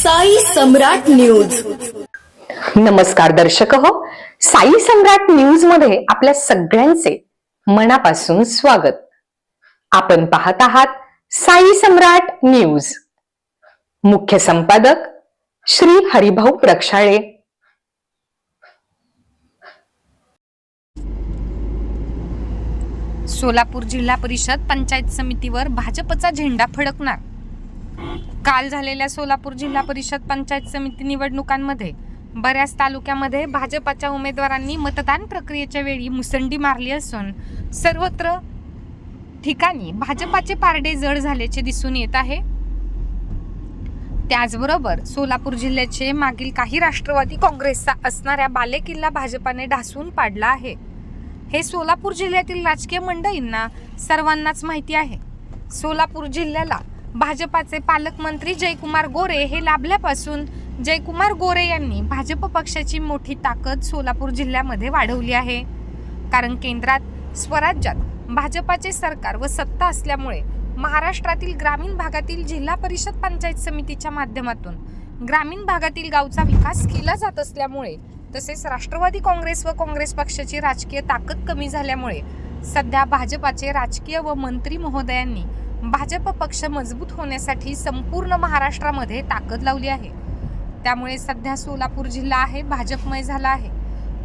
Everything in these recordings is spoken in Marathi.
साई सम्राट न्यूज. नमस्कार दर्शक हो. साई सम्राट न्यूजमध्ये आपल्या सगळ्यांचे मनापासून स्वागत. आपण पाहत आहात साई सम्राट न्यूज. मुख्य संपादक श्री हरिभाऊ प्रक्षाळे. सोलापूर जिल्हा परिषद पंचायत समितीवर भाजपचा झेंडा फडकणार. काल झालेल्या सोलापूर जिल्हा परिषद पंचायत समिती निवडणुकांमध्ये बऱ्याच तालुक्यामध्ये भाजपाच्या उमेदवारांनी मतदान प्रक्रियेच्या वेळी मुसंडी मारली असून सर्वत्र ठिकाणी भाजपाचे पारडे जड झाल्याचे दिसून येत आहे. त्याचबरोबर सोलापूर जिल्ह्याचे मागील काही राष्ट्रवादी काँग्रेसचा असणाऱ्या बालेकिल्ला भाजपाने ढासून पाडला आहे. हे सोलापूर जिल्ह्यातील राजकीय मंडळींना सर्वांनाच माहिती आहे. सोलापूर जिल्ह्याला भाजपाचे पालकमंत्री जयकुमार गोरे हे लाभल्यापासून जयकुमार गोरे यांनी भाजप पक्षाची मोठी ताकद सोलापूर जिल्ह्यामध्ये वाढवली आहे. कारण केंद्रात स्वराज्यात भाजपाचे सरकार व सत्ता असल्यामुळे महाराष्ट्रातील ग्रामीण भागातील जिल्हा परिषद पंचायत समितीच्या माध्यमातून ग्रामीण भागातील गावचा विकास केला जात असल्यामुळे तसेच राष्ट्रवादी काँग्रेस व काँग्रेस पक्षाची राजकीय ताकद कमी झाल्यामुळे सध्या भाजपाचे राजकीय व मंत्री महोदयांनी भाजप पक्ष मजबूत होण्यासाठी संपूर्ण महाराष्ट्रामध्ये ताकद लावली आहे. त्यामुळे सध्या सोलापूर जिल्हा आहे भाजपमय झाला आहे.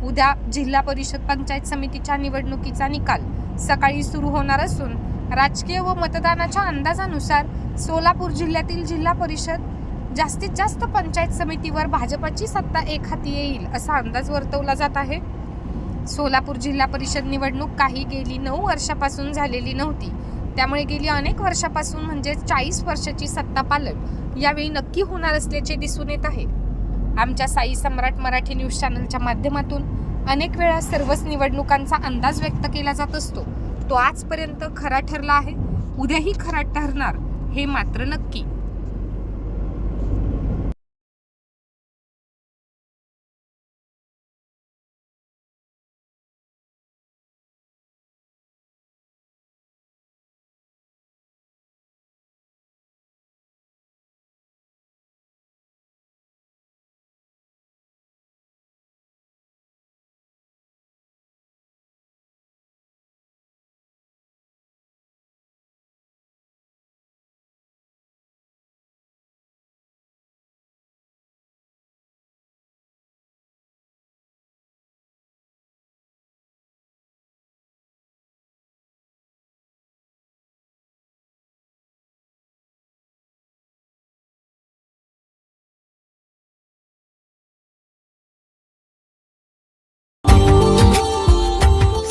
उद्या जिल्हा परिषद पंचायत समितीच्या निवडणुकीचा निकाल सकाळी सुरू होणार असून राजकीय व मतदानाच्या अंदाजानुसार सोलापूर जिल्ह्यातील जिल्हा परिषद जास्तीत जास्त पंचायत समितीवर भाजपाची सत्ता एक हाती येईल असा अंदाज वर्तवला जात आहे. सोलापूर जिल्हा परिषद निवडणूक काही गेली नऊ वर्षापासून झालेली नव्हती. त्यामुळे गेली अनेक वर्षापासून म्हणजे चाळीस वर्षाची सत्ता पालट यावेळी नक्की होणार असल्याचे दिसून येत आहे. आमच्या साई सम्राट मराठी न्यूज चॅनलच्या माध्यमातून अनेक वेळा सर्वच निवडणुकांचा अंदाज व्यक्त केला जात असतो. तो आजपर्यंत खरा ठरला आहे. उद्याही खरा ठरणार हे मात्र नक्की.